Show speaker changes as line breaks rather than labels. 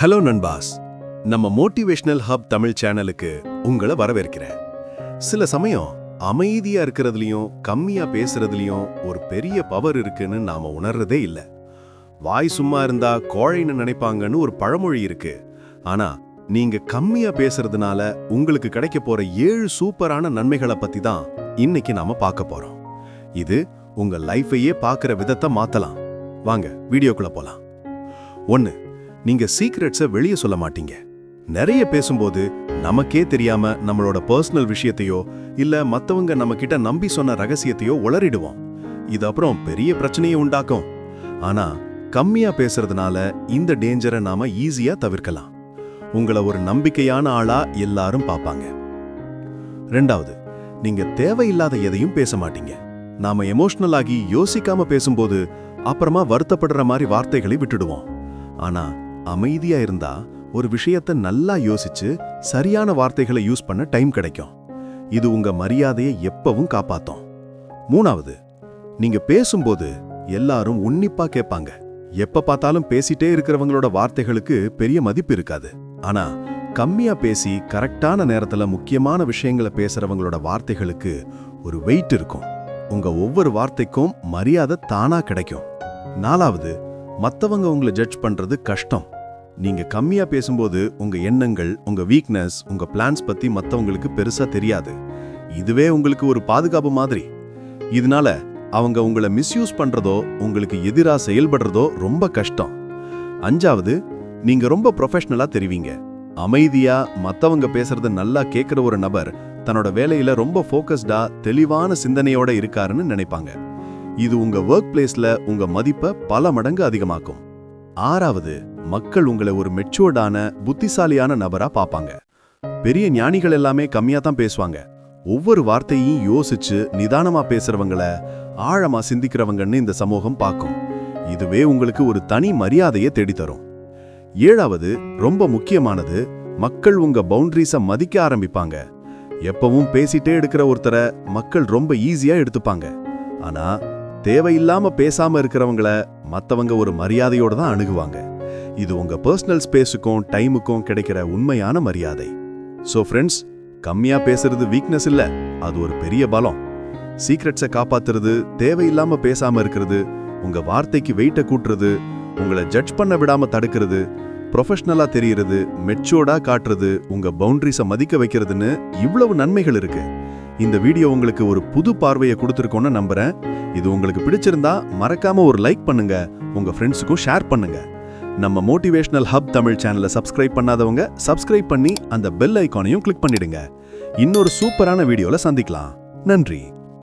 Hello நண்பாஸ். நம்ம motivational hub Tamil சேனலுக்கு உங்களை வரவேற்கிறேன். சில சமயம் அமைதியா இருக்கிறதுலையும் கம்மியா பேசுறதுலயும் ஒரு பெரிய பவர் இருக்குன்னு நாம உணர்றதே இல்ல. வாய் சும்மா இருந்தா கோழைன்னு நினைப்பாங்கன்னு ஒரு பழமொழி இருக்கு. ஆனா நீங்க கம்மியா பேசுறதுனால உங்களுக்கு கிடைக்க போற ஏழு சூப்பரான நன்மைகளை பத்தி தான் இன்னைக்கு நாம பார்க்க போறோம். இது உங்க லைஃபையே பார்க்குற விதத்தை மாத்தலாம். வாங்க வீடியோக்குள்ள போலாம். ஒன்னு நீங்க சீக்ரெட்ஸை வெளியே சொல்ல மாட்டீங்க. நிறைய பேசும்போது நமக்கே தெரியாம நம்மளோட பர்சனல் விஷயத்தையோ இல்ல மத்தவங்க நம்ம கிட்ட நம்பி சொன்ன ரகசியத்தையோ உளறிடுவோம். இது அப்புறம் பெரிய பிரச்சனையை உண்டாக்கும். ஆனா கம்மியா பேசுறதுனால இந்த டேஞ்சரை நாம ஈஸியா தவிர்க்கலாம். உங்களை ஒரு நம்பிக்கையான ஆளா எல்லாரும் பார்ப்பாங்க. ரெண்டாவது நீங்க தேவையில்லாத எதையும் பேச மாட்டீங்க. நாம எமோஷனல் ஆகி யோசிக்காம பேசும்போது அப்புறமா வருத்தப்படுற மாதிரி வார்த்தைகளை விட்டுடுவோம். ஆனா அமைதியா இருந்தா ஒரு விஷயத்தை நல்லா யோசிச்சு சரியான வார்த்தைகளை யூஸ் பண்ண டைம் கிடைக்கும். இது உங்க மரியாதையை எப்பவும் காப்பாத்தும். மூணாவது நீங்க பேசும்போது எல்லாரும் உன்னிப்பா கேட்பாங்க. எப்ப பார்த்தாலும் பேசிட்டே இருக்கிறவங்களோட வார்த்தைகளுக்கு பெரிய மதிப்பு இருக்காது. ஆனா கம்மியா பேசி கரெக்டான நேரத்துல முக்கியமான விஷயங்களை பேசுறவங்களோட வார்த்தைகளுக்கு ஒரு வெயிட் இருக்கும். உங்க ஒவ்வொரு வார்த்தைக்கும் மரியாதை தானா கிடைக்கும். நாலாவது மத்தவங்க உங்களை ஜட்ஜ் பண்றது கஷ்டம். நீங்க கம்மியா பேசும்போது உங்க எண்ணங்கள் உங்க வீக்னஸ் உங்க பிளான்ஸ் பத்தி மத்தவங்களுக்கு பெருசா தெரியாது. இதுவே உங்களுக்கு ஒரு பாதுகாப்பு மாதிரி. இதனால அவங்க உங்களை மிஸ்யூஸ் பண்றதோ உங்களுக்கு எதிரா செயல்படுறதோ ரொம்ப கஷ்டம். அஞ்சாவது நீங்க ரொம்ப ப்ரொஃபஷனலா தெரிவீங்க. அமைதியா மத்தவங்க பேசுறத நல்லா கேட்குற ஒரு நபர் தன்னோட வேலையில ரொம்ப ஃபோக்கஸ்டா தெளிவான சிந்தனையோட இருக்காருன்னு நினைப்பாங்க. இது உங்க ஒர்க் பிளேஸ்ல உங்க மதிப்பை பல மடங்கு அதிகமாக்கும். ஆறாவது மக்கள் உங்களை ஒரு மெச்சுவர்டான புத்திசாலியான நபரா பார்ப்பாங்க. பெரிய ஞானிகள் எல்லாமே கம்மியா தான் பேசுவாங்க. ஒவ்வொரு வார்த்தையும் யோசிச்சு நிதானமா பேசுறவங்கள ஆழமா சிந்திக்கிறவங்கன்னு இந்த சமூகம் பார்க்கும். இதுவே உங்களுக்கு ஒரு தனி மரியாதையை தேடித்தரும். ஏழாவது ரொம்ப முக்கியமானது மக்கள் உங்க பவுண்டரிஸ மதிக்க ஆரம்பிப்பாங்க. எப்பவும் பேசிட்டே எடுக்கிற ஒருத்தரை மக்கள் ரொம்ப ஈஸியா எடுத்துப்பாங்க. ஆனா தேவையில்லாம பேசாம இருக்கிறவங்கள மத்தவங்க ஒரு மரியாதையோட தான் அணுகுவாங்க. இது உங்க பர்சனல் ஸ்பேஸுக்கும் டைமுக்கும் கிடைக்கிற உண்மையான மரியாதை. ஸோ ஃப்ரெண்ட்ஸ் கம்மியா பேசுறது வீக்னஸ் இல்ல அது ஒரு பெரிய பலம். சீக்ரெட்ஸை காப்பாத்துறது தேவையில்லாம பேசாம இருக்கிறது உங்க வார்த்தைக்கு வெயிட்ட கூட்டுறது உங்களை ஜட்ஜ் பண்ண விடாம தடுக்கிறது ப்ரொஃபஷ்னலாக தெரியறது மெச்சோர்டா காட்டுறது உங்க பவுண்ட்ரிஸை மதிக்க வைக்கிறதுன்னு இவ்வளவு நன்மைகள் இருக்கு. இந்த வீடியோ உங்களுக்கு ஒரு புது பார்வையை கொடுத்துருக்கோன்னு நம்புறேன். இது உங்களுக்கு பிடிச்சிருந்தா மறக்காம ஒரு லைக் பண்ணுங்க உங்க ஃப்ரெண்ட்ஸுக்கும் ஷேர் பண்ணுங்க. நம்ம மோட்டிவேஷனல் ஹப் தமிழ் சேனலை சப்ஸ்கிரைப் பண்ணாதவங்க சப்ஸ்கிரைப் பண்ணி அந்த பெல் ஐக்கானையும் கிளிக் பண்ணிடுங்க. இன்னொரு சூப்பரான வீடியோல சந்திக்கலாம். நன்றி.